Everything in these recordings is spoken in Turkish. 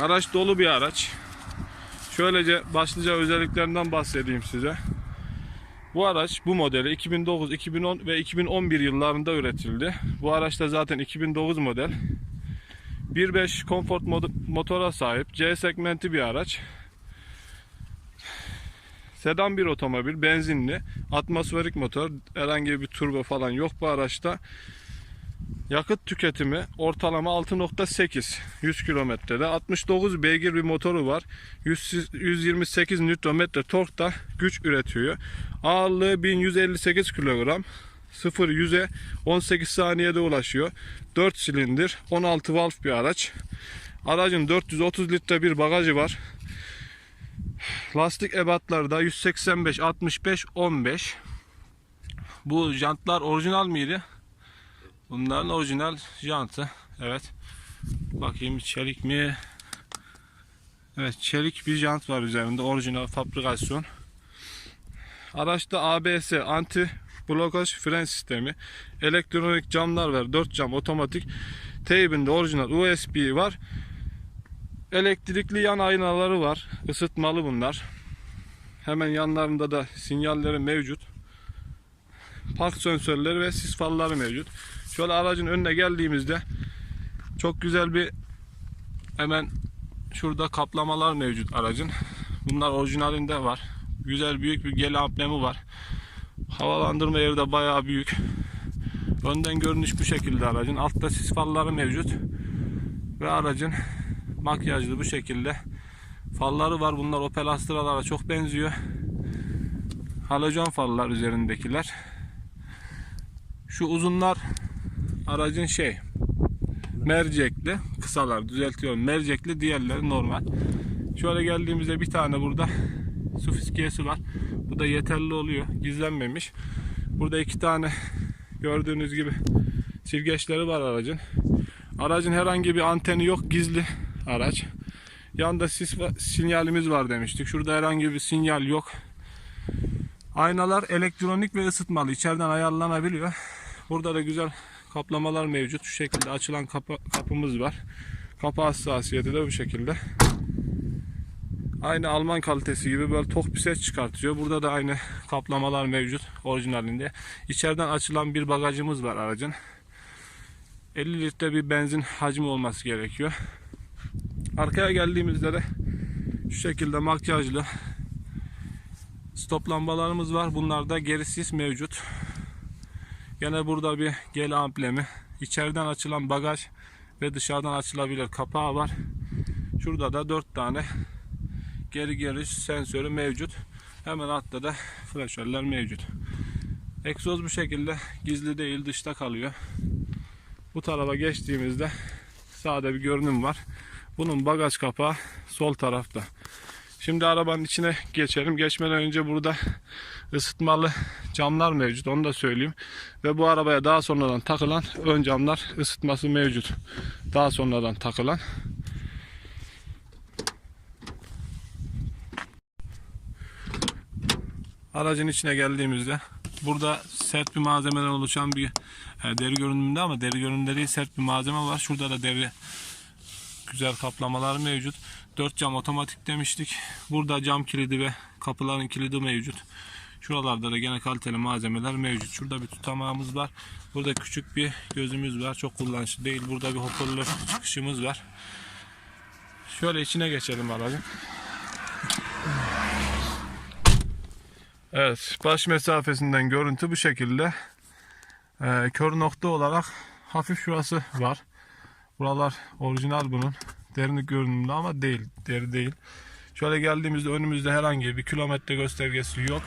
Araç dolu bir araç. Şöylece başlıca özelliklerinden bahsedeyim size. Bu araç bu modeli 2009, 2010 ve 2011 yıllarında üretildi. Bu araç da zaten 2009 model. 1.5 Comfort motora sahip C segmenti bir araç. Sedan bir otomobil, benzinli, atmosferik motor, herhangi bir turbo falan yok bu araçta. Yakıt tüketimi ortalama 6.8 100 kilometrede 69 beygir bir motoru var. 100 128 Nm torkta güç üretiyor. Ağırlığı 1158 kilogram. 0 100'e 18 saniyede ulaşıyor. 4 silindir, 16 valf bir araç. Aracın 430 litre bir bagajı var. Lastik ebatları da 185, 65, 15. Bu jantlar orijinal miydi? Bunların orijinal jantı. Evet. Bakayım çelik mi? Evet çelik bir jant var üzerinde. Orijinal fabrikasyon. Araçta ABS anti blokaj fren sistemi. Elektronik camlar var. 4 cam otomatik. Teybinde orijinal USB var. Elektrikli yan aynaları var. Isıtmalı bunlar. Hemen yanlarında da sinyalleri mevcut. Park sensörleri ve sis farları mevcut. Şöyle aracın önüne geldiğimizde çok güzel bir hemen şurada kaplamalar mevcut aracın. Bunlar orijinalinde var. Güzel büyük bir gel amblemi var. Havalandırma yeri de bayağı büyük. Önden görünüş bu şekilde aracın. Altta sis farları mevcut. Ve aracın makyajlı bu şekilde farları var. Bunlar Opel Astra'lara çok benziyor. Halojen farlar üzerindekiler. Şu uzunlar aracın şey mercekli kısalar düzeltiyorum. Mercekli diğerleri normal. Şöyle geldiğimizde bir tane burada su fiskiyesi var. Bu da yeterli oluyor gizlenmemiş. Burada iki tane gördüğünüz gibi silgeçleri var aracın. Aracın herhangi bir anteni yok gizli araç. Yanda sis va- sinyalimiz var demiştik. Şurada herhangi bir sinyal yok. Aynalar elektronik ve ısıtmalı içeriden ayarlanabiliyor. Burada da güzel kaplamalar mevcut. Şu şekilde açılan kapı, kapımız var. Kapı hassasiyeti de bu şekilde. Aynı Alman kalitesi gibi böyle tok bir ses çıkartıyor. Burada da aynı kaplamalar mevcut orijinalinde. İçeriden açılan bir bagajımız var aracın. 50 litre bir benzin hacmi olması gerekiyor. Arkaya geldiğimizde de şu şekilde makyajlı stop lambalarımız var. Bunlarda geri sis mevcut. Gene burada bir gel amblemi. İçeriden açılan bagaj ve dışarıdan açılabilir kapağı var. Şurada da 4 tane geri geliş sensörü mevcut. Hemen altta da flaşörler mevcut. Egzoz bu şekilde gizli değil dışta kalıyor. Bu tarafa geçtiğimizde sağda bir görünüm var. Bunun bagaj kapağı sol tarafta. Şimdi arabanın içine geçelim. Geçmeden önce burada ısıtmalı camlar mevcut. Onu da söyleyeyim. Ve bu arabaya daha sonradan takılan ön camlar ısıtması mevcut. Daha sonradan takılan. Aracın içine geldiğimizde burada sert bir malzemeden oluşan bir e, deri görünümünde ama deri görünümde değil sert bir malzeme var. Şurada da deri güzel kaplamalar mevcut. 4 cam otomatik demiştik. Burada cam kilidi ve kapıların kilidi mevcut. Şuralarda da gene kaliteli malzemeler mevcut. Şurada bir tutamağımız var. Burada küçük bir gözümüz var. Çok kullanışlı değil. Burada bir hoparlör çıkışımız var. Şöyle içine geçelim aracın. Evet, baş mesafesinden görüntü bu şekilde. Ee, kör nokta olarak hafif şurası var. Buralar orijinal bunun. Derinlik görünümlü ama değil. Deri değil. Şöyle geldiğimizde önümüzde herhangi bir kilometre göstergesi yok.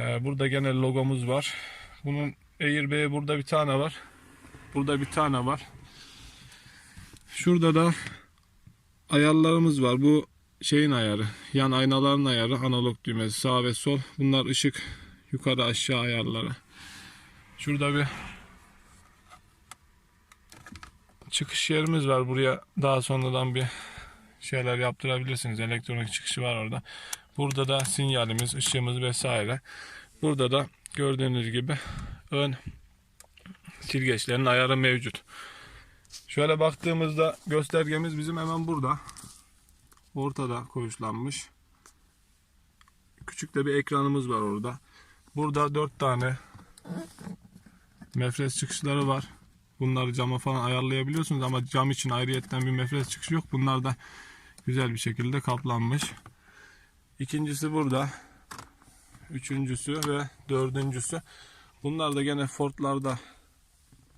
Ee, burada gene logomuz var. Bunun Airbag'i burada bir tane var. Burada bir tane var. Şurada da ayarlarımız var. Bu şeyin ayarı. Yan aynaların ayarı. Analog düğmesi sağ ve sol. Bunlar ışık yukarı aşağı ayarları. Şurada bir çıkış yerimiz var. Buraya daha sonradan bir şeyler yaptırabilirsiniz. Elektronik çıkışı var orada. Burada da sinyalimiz, ışığımız vesaire. Burada da gördüğünüz gibi ön silgeçlerin ayarı mevcut. Şöyle baktığımızda göstergemiz bizim hemen burada. Ortada koyuşlanmış. Küçük de bir ekranımız var orada. Burada dört tane mefres çıkışları var. Bunları cama falan ayarlayabiliyorsunuz ama cam için ayrıyetten bir mefres çıkışı yok. Bunlar da güzel bir şekilde kaplanmış. İkincisi burada. Üçüncüsü ve dördüncüsü. Bunlar da gene Ford'larda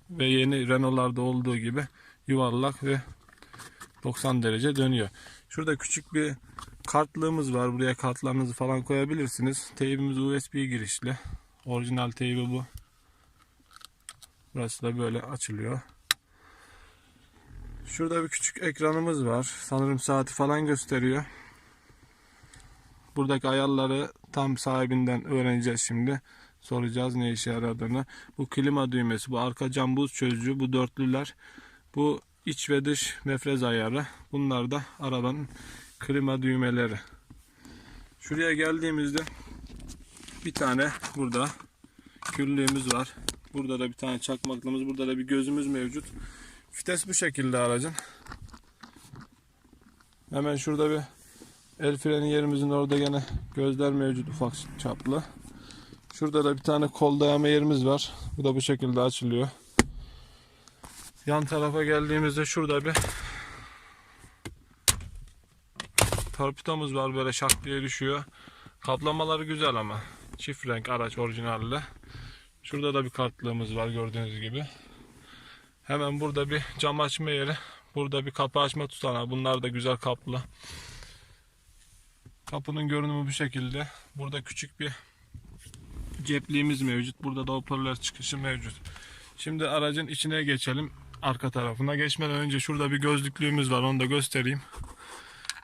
ve yeni Renault'larda olduğu gibi yuvarlak ve 90 derece dönüyor. Şurada küçük bir kartlığımız var. Buraya kartlarınızı falan koyabilirsiniz. Teybimiz USB girişli. Orijinal teybi bu. Burası da böyle açılıyor. Şurada bir küçük ekranımız var. Sanırım saati falan gösteriyor. Buradaki ayarları tam sahibinden öğreneceğiz şimdi. Soracağız ne işe yaradığını. Bu klima düğmesi, bu arka cam buz çözücü, bu dörtlüler. Bu iç ve dış mefrez ayarı. Bunlar da arabanın klima düğmeleri. Şuraya geldiğimizde bir tane burada küllüğümüz var. Burada da bir tane çakmaklımız, burada da bir gözümüz mevcut. Vites bu şekilde aracın. Hemen şurada bir el freni yerimizin orada gene gözler mevcut ufak çaplı. Şurada da bir tane kol dayama yerimiz var. Bu da bu şekilde açılıyor. Yan tarafa geldiğimizde şurada bir torpidomuz var böyle şak diye düşüyor. Kaplamaları güzel ama. Çift renk araç orijinalle. Şurada da bir kartlığımız var gördüğünüz gibi. Hemen burada bir cam açma yeri. Burada bir kapı açma tutanağı. Bunlar da güzel kaplı. Kapının görünümü bu şekilde. Burada küçük bir cepliğimiz mevcut. Burada da hoparlör çıkışı mevcut. Şimdi aracın içine geçelim. Arka tarafına geçmeden önce şurada bir gözlüklüğümüz var. Onu da göstereyim.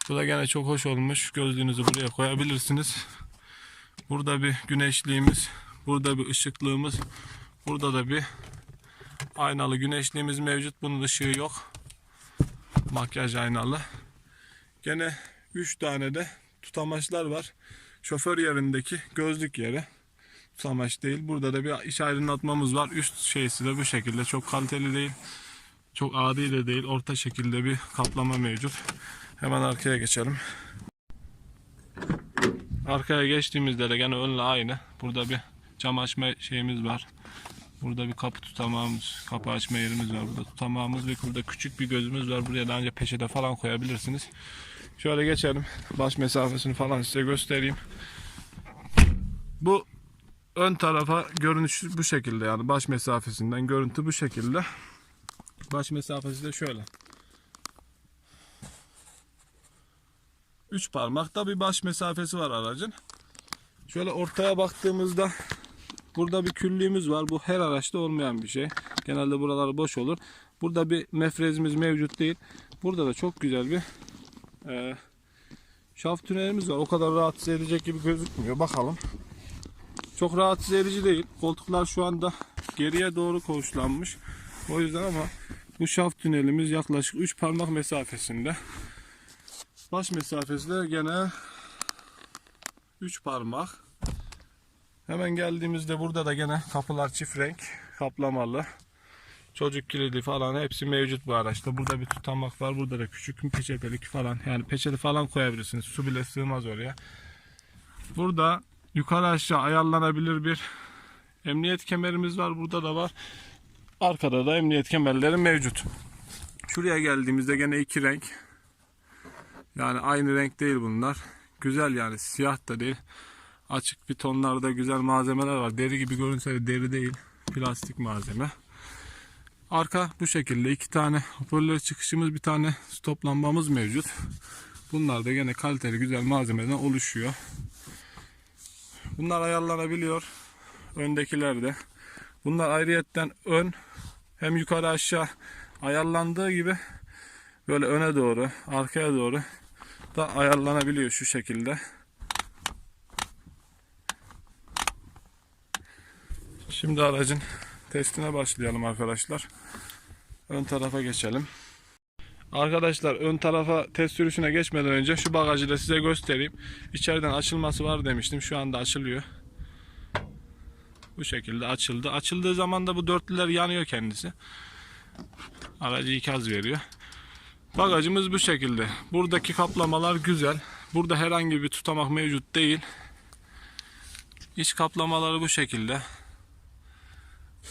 Bu da gene çok hoş olmuş. Gözlüğünüzü buraya koyabilirsiniz. Burada bir güneşliğimiz. Burada bir ışıklığımız. Burada da bir aynalı güneşliğimiz mevcut. Bunun ışığı yok. Makyaj aynalı. Gene 3 tane de tutamaçlar var. Şoför yerindeki gözlük yeri. Tutamaç değil. Burada da bir iş aydınlatmamız var. Üst şeysi de bu şekilde. Çok kaliteli değil. Çok adi de değil. Orta şekilde bir kaplama mevcut. Hemen arkaya geçelim. Arkaya geçtiğimizde de gene önle aynı. Burada bir cam açma şeyimiz var. Burada bir kapı tutamağımız, kapı açma yerimiz var. Burada tutamağımız ve burada küçük bir gözümüz var. Buraya daha önce peçete falan koyabilirsiniz. Şöyle geçelim. Baş mesafesini falan size göstereyim. Bu ön tarafa görünüş bu şekilde yani baş mesafesinden görüntü bu şekilde. Baş mesafesi de şöyle. 3 parmakta bir baş mesafesi var aracın. Şöyle ortaya baktığımızda burada bir küllüğümüz var. Bu her araçta olmayan bir şey. Genelde buralar boş olur. Burada bir mefrezimiz mevcut değil. Burada da çok güzel bir e, şaft tünelimiz var. O kadar rahatsız edecek gibi gözükmüyor. Bakalım. Çok rahatsız edici değil. Koltuklar şu anda geriye doğru koşlanmış. O yüzden ama bu şaft tünelimiz yaklaşık 3 parmak mesafesinde. Baş mesafesi de gene 3 parmak. Hemen geldiğimizde burada da gene kapılar çift renk kaplamalı. Çocuk kilidi falan hepsi mevcut bu araçta. Burada bir tutamak var. Burada da küçük bir peçetelik falan. Yani peçete falan koyabilirsiniz. Su bile sığmaz oraya. Burada yukarı aşağı ayarlanabilir bir emniyet kemerimiz var. Burada da var. Arkada da emniyet kemerleri mevcut. Şuraya geldiğimizde gene iki renk. Yani aynı renk değil bunlar. Güzel yani siyah da değil. Açık bir tonlarda güzel malzemeler var. Deri gibi görünse de deri değil. Plastik malzeme. Arka bu şekilde iki tane hoparlör çıkışımız bir tane stop lambamız mevcut. Bunlar da gene kaliteli güzel malzemeden oluşuyor. Bunlar ayarlanabiliyor. Öndekiler de. Bunlar ayrıyetten ön hem yukarı aşağı ayarlandığı gibi böyle öne doğru arkaya doğru da ayarlanabiliyor şu şekilde. Şimdi aracın testine başlayalım arkadaşlar. Ön tarafa geçelim. Arkadaşlar ön tarafa test sürüşüne geçmeden önce şu bagajı da size göstereyim. İçeriden açılması var demiştim. Şu anda açılıyor. Bu şekilde açıldı. Açıldığı zaman da bu dörtlüler yanıyor kendisi. Aracı ikaz veriyor. Bagajımız bu şekilde. Buradaki kaplamalar güzel. Burada herhangi bir tutamak mevcut değil. İç kaplamaları bu şekilde.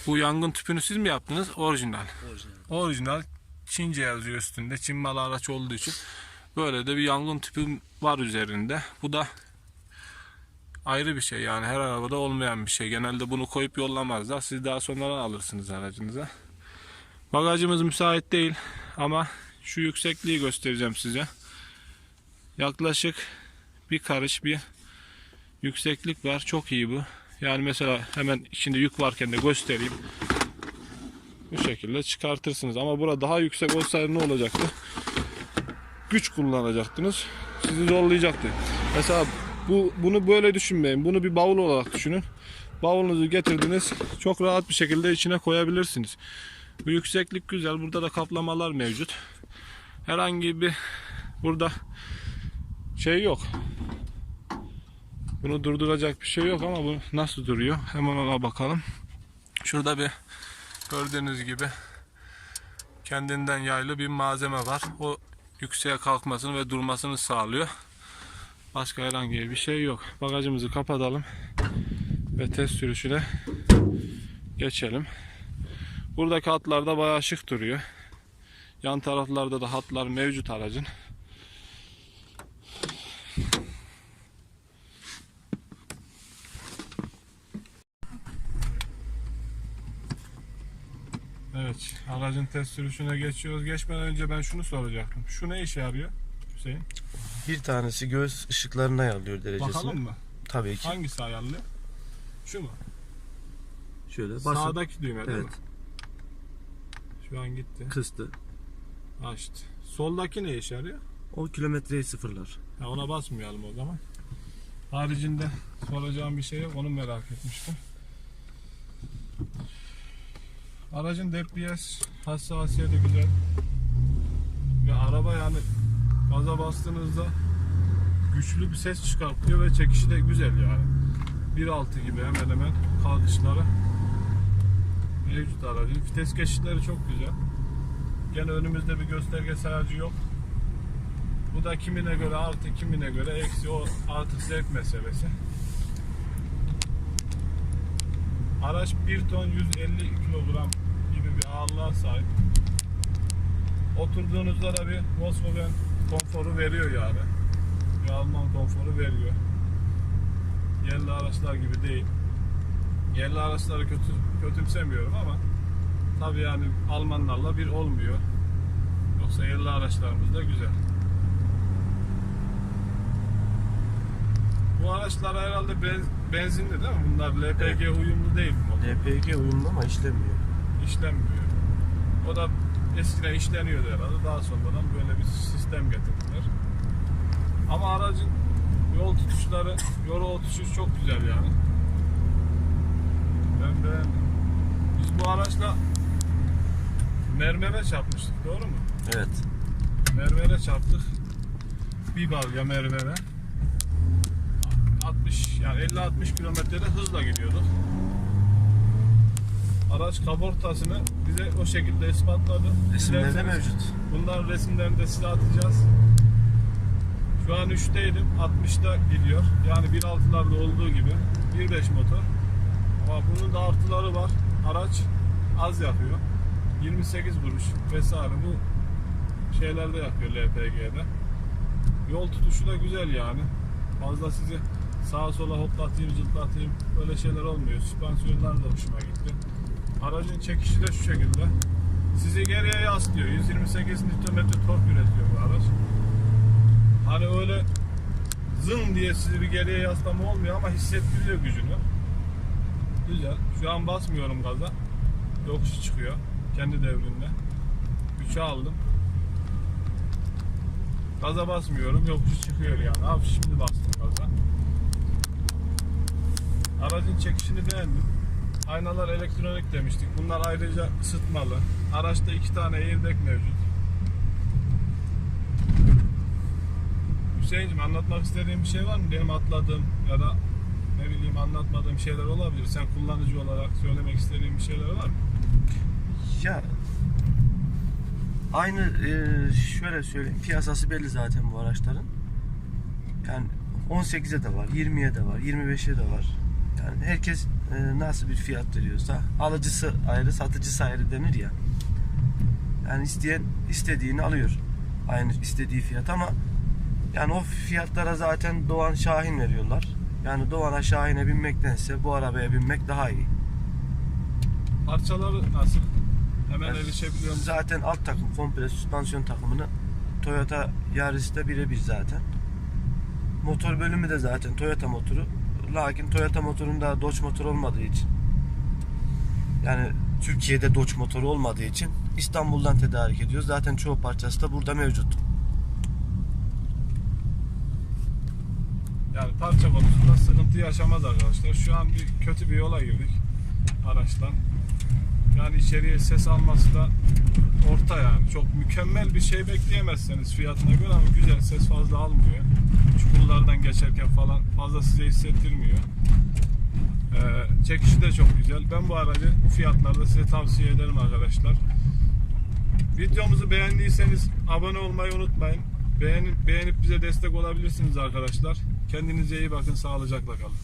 Bu yangın tüpünü siz mi yaptınız? Orijinal. Orijinal. Orijinal Çince yazıyor üstünde. Çin malı araç olduğu için. Böyle de bir yangın tüpü var üzerinde. Bu da ayrı bir şey yani her arabada olmayan bir şey. Genelde bunu koyup yollamazlar. Siz daha sonradan alırsınız aracınıza. Bagajımız müsait değil ama şu yüksekliği göstereceğim size. Yaklaşık bir karış bir yükseklik var. Çok iyi bu. Yani mesela hemen içinde yük varken de göstereyim. Bu şekilde çıkartırsınız. Ama burada daha yüksek olsaydı ne olacaktı? Güç kullanacaktınız. Sizi zorlayacaktı. Mesela bu bunu böyle düşünmeyin. Bunu bir bavul olarak düşünün. Bavulunuzu getirdiniz. Çok rahat bir şekilde içine koyabilirsiniz. Bu yükseklik güzel. Burada da kaplamalar mevcut. Herhangi bir burada şey yok. Bunu durduracak bir şey yok ama bu nasıl duruyor? Hemen ona bakalım. Şurada bir gördüğünüz gibi kendinden yaylı bir malzeme var. O yükseğe kalkmasını ve durmasını sağlıyor. Başka herhangi bir şey yok. Bagajımızı kapatalım ve test sürüşüne geçelim. Buradaki hatlar da bayağı şık duruyor. Yan taraflarda da hatlar mevcut aracın. Evet, aracın test sürüşüne geçiyoruz. Geçmeden önce ben şunu soracaktım. Şu ne işe yarıyor Hüseyin? Bir tanesi göğüs ışıklarını ayarlıyor derecesini. Bakalım mı? Tabii ki. Hangisi ayarlı? Şu mu? Şöyle basın. Sağdaki düğme değil Evet. mi? Şu an gitti. Kıstı. Açtı. Soldaki ne işe yarıyor? O kilometreyi sıfırlar. Ya ona basmayalım o zaman. Haricinde soracağım bir şey yok. Onu merak etmiştim. Aracın DPS hassasiyeti güzel. Ve araba yani gaza bastığınızda güçlü bir ses çıkartıyor ve çekişi de güzel yani. 1.6 gibi hemen hemen kalkışları mevcut aracın. Vites geçişleri çok güzel. Gene önümüzde bir gösterge sayacı yok. Bu da kimine göre artı kimine göre eksi o artık zevk meselesi. Araç 1 ton 150 kilogram ağırlığa sahip. Oturduğunuzda da bir Volkswagen konforu veriyor yani. Bir Alman konforu veriyor. Yerli araçlar gibi değil. Yerli araçları kötü, kötümsemiyorum ama tabii yani Almanlarla bir olmuyor. Yoksa yerli araçlarımız da güzel. Bu araçlar herhalde benz- benzinli değil mi? Bunlar LPG uyumlu değil mi? LPG uyumlu ama işlemiyor. İşlenmiyor. O da eskiden işleniyordu herhalde. Daha sonradan böyle bir sistem getirdiler. Ama aracın yol tutuşları, yol tutuşu çok güzel yani. Ben beğendim. Biz bu araçla mermere çarpmıştık doğru mu? Evet. Mervere çarptık. Bir balya mervere. 60 yani 50-60 kilometrede hızla gidiyorduk. Araç kaportasını bize o şekilde ispatladı. Resimlerde mevcut. Bunların resimlerini de size atacağız. Şu an 3'teydim. 60'da gidiyor. Yani 1.6'larda olduğu gibi. 1.5 motor. Ama bunun da artıları var. Araç az yakıyor. 28 vuruş vesaire. Bu şeylerde yapıyor LPG'de. Yol tutuşu da güzel yani. Fazla sizi sağa sola hoplatayım, zıplatayım böyle şeyler olmuyor. Süspansiyonlar da hoşuma gitti. Aracın çekişi de şu şekilde. Sizi geriye yaslıyor. 128 Nm tork üretiyor bu araç. Hani öyle zın diye sizi bir geriye yaslama olmuyor ama hissettiriyor gücünü. Güzel. Şu an basmıyorum gaza. Yokuş çıkıyor. Kendi devrinde. 3'e aldım. Gaza basmıyorum. Yokuş çıkıyor yani. Hafif şimdi bastım gaza. Aracın çekişini beğendim. Aynalar elektronik demiştik. Bunlar ayrıca ısıtmalı. Araçta iki tane airbag mevcut. Hüseyin'cim anlatmak istediğin bir şey var mı? Benim atladığım ya da ne bileyim anlatmadığım şeyler olabilir. Sen kullanıcı olarak söylemek istediğin bir şeyler var mı? Ya Aynı e, şöyle söyleyeyim piyasası belli zaten bu araçların. Yani 18'e de var, 20'ye de var, 25'e de var. Yani herkes e, nasıl bir fiyat veriyorsa alıcısı ayrı, satıcısı ayrı denir ya. Yani isteyen istediğini alıyor. Aynı istediği fiyat ama yani o fiyatlara zaten Doğan Şahin veriyorlar. Yani Doğan'a Şahin'e binmektense bu arabaya binmek daha iyi. Parçaları nasıl? Hemen Yani erişebiliyor musun? Zaten alt takım komple süspansiyon takımını Toyota Yaris'te birebir zaten. Motor bölümü de zaten Toyota motoru. Lakin Toyota motorunda Dodge motor olmadığı için yani Türkiye'de Dodge motoru olmadığı için İstanbul'dan tedarik ediyoruz. Zaten çoğu parçası da burada mevcut. Yani parça konusunda sıkıntı yaşamaz arkadaşlar. Şu an bir kötü bir yola girdik araçtan. Yani içeriye ses alması da orta yani. Çok mükemmel bir şey bekleyemezseniz fiyatına göre ama güzel ses fazla almıyor. Çukurlardan geçerken falan fazla size hissettirmiyor. Ee, çekişi de çok güzel. Ben bu aracı bu fiyatlarda size tavsiye ederim arkadaşlar. Videomuzu beğendiyseniz abone olmayı unutmayın. Beğenip, beğenip bize destek olabilirsiniz arkadaşlar. Kendinize iyi bakın, sağlıcakla kalın.